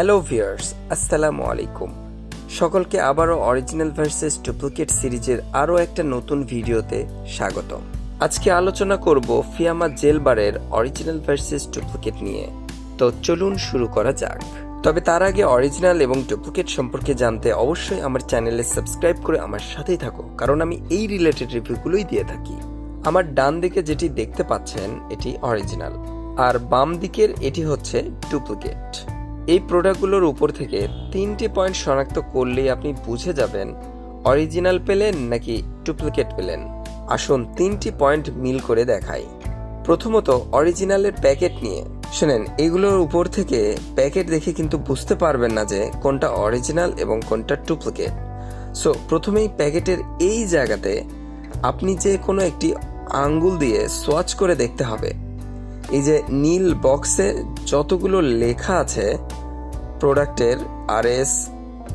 Hello viewers আসসালামু আলাইকুম। সকলকে আবারও অরিজিনাল ভার্সেস ডুপ্লিকেট সিরিজের আরও একটা নতুন ভিডিওতে স্বাগতম। আজকে আলোচনা করব ফিয়ামা জেল বারের অরিজিনাল ভার্সেস ডুপ্লিকেট নিয়ে। তো চলুন শুরু করা যাক। তবে তার আগে অরিজিনাল এবং ডুপ্লিকেট সম্পর্কে জানতে অবশ্যই আমার চ্যানেলে সাবস্ক্রাইব করে আমার সাথেই থাকো, কারণ আমি এই রিলেটেড রিভিউগুলোই দিয়ে থাকি। আমার ডান দিকে যেটি দেখতে পাচ্ছেন, এটি অরিজিনাল আর বাম দিকের এটি হচ্ছে ডুপ্লিকেট এই প্রোডাক্টগুলোর উপর থেকে তিনটি পয়েন্ট শনাক্ত করলেই আপনি বুঝে যাবেন, অরিজিনাল পেলেন নাকি ডুপ্লিকেট পেলেন। আসুন তিনটি পয়েন্ট মিল করে দেখাই। প্রথমত, অরিজিনালের প্যাকেট নিয়ে। শোনেন, এগুলোর উপর থেকে প্যাকেট দেখে কিন্তু বুঝতে পারবেন না যে কোনটা অরিজিনাল এবং কোনটা ডুপ্লিকেট। সো, প্রথমেই প্যাকেটের এই জায়গাতে আপনি যে কোনো একটি আঙ্গুল দিয়ে সোয়াচ করে দেখতে হবে। এই যে নীল বক্সে যতগুলো লেখা আছে প্রোডাক্টের আরএস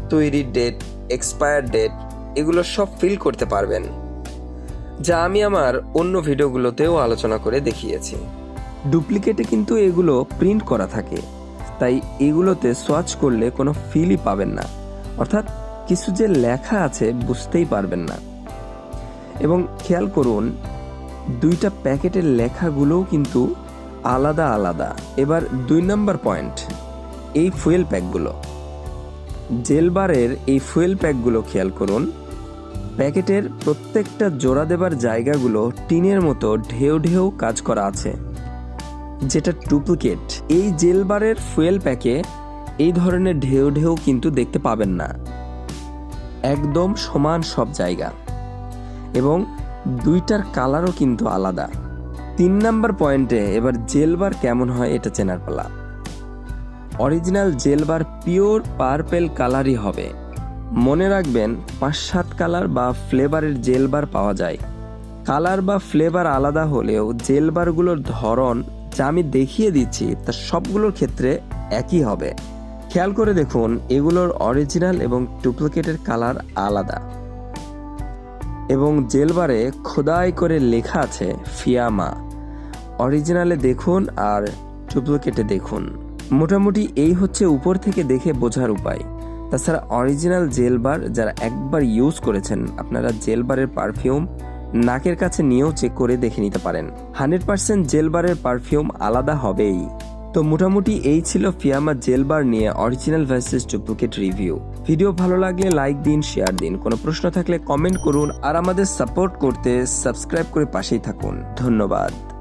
তৈরির ডেট, এক্সপায়ার ডেট, এগুলো সব ফিল করতে পারবেন। যা আমি আমার অন্য ভিডিওগুলোতেও আলোচনা করে দেখিয়েছি। ডুপ্লিকেটে কিন্তু এগুলো প্রিন্ট করা থাকে। তাই এগুলোতে সোয়াচ করলে কোনো ফিলই পাবেন না। অর্থাৎ কিছু যে লেখা আছে বুঝতেই পারবেন না। এবং খেয়াল করুন, দুইটা প্যাকেটের লেখাগুলোও কিন্তু আলাদা আলাদা। এবার দুই নম্বর পয়েন্ট এই ফুয়েল প্যাকগুলো। জেলবারের এই ফুয়েল প্যাকগুলো খেয়াল করুন। প্যাকেটের প্রত্যেকটা জোড়া দেবার জায়গাগুলো টিনের মতো ঢেউ ঢেউ কাজ করা আছে। যেটা ডুপ্লিকেট। এই জেলবারের ফুয়েল প্যাকে এই ধরনের ঢেউ ঢেউ কিন্তু দেখতে পাবেন না। একদম সমান সব জায়গা। এবং দুইটার কালারও কিন্তু আলাদা। তিন নাম্বার পয়েন্টে এবার জেলবার কেমন হয় এটা চেনার পালা। অরিজিনাল জেলবার পিওর পার্পেল কালারই হবে। মনে রাখবেন পাঁচ সাত কালার বা ফ্লেভারের জেলবার পাওয়া যায়। কালার বা ফ্লেভার আলাদা হলেও জেলবারগুলোর ধরন যা আমি দেখিয়ে দিচ্ছি তা সবগুলোর ক্ষেত্রে একই হবে। খেয়াল করে দেখুন, এগুলোর অরিজিনাল এবং ডুপ্লিকেটের কালার আলাদা। এবং জেলবারে খোদাই করে লেখা আছে, ফিয়ামা। অরিজিনালে দেখুন আর ডুপ্লিকেটে দেখুন। মোটামুটি এই হচ্ছে উপর থেকে দেখে বোঝার উপায়। তাছাড়া অরিজিনাল জেলবার যারা একবার ইউজ করেছেন, আপনারা জেলবারের পারফিউম নাকের কাছে নিয়েও চেক করে দেখে নিতে পারেন। হান্ড্রেড পার্সেন্ট জেলবারের পারফিউম আলাদা হবেই। তো মোটামুটি এই ছিল ফিয়ামা জেলবার নিয়ে original versus duplicate review. Video ভালো লাগলে লাইক দিন, শেয়ার দিন। কোনো প্রশ্ন থাকলে কমেন্ট করুন আর আমাদের সাপোর্ট করতে সাবস্ক্রাইব করে পাশেই থাকুন। ধন্যবাদ।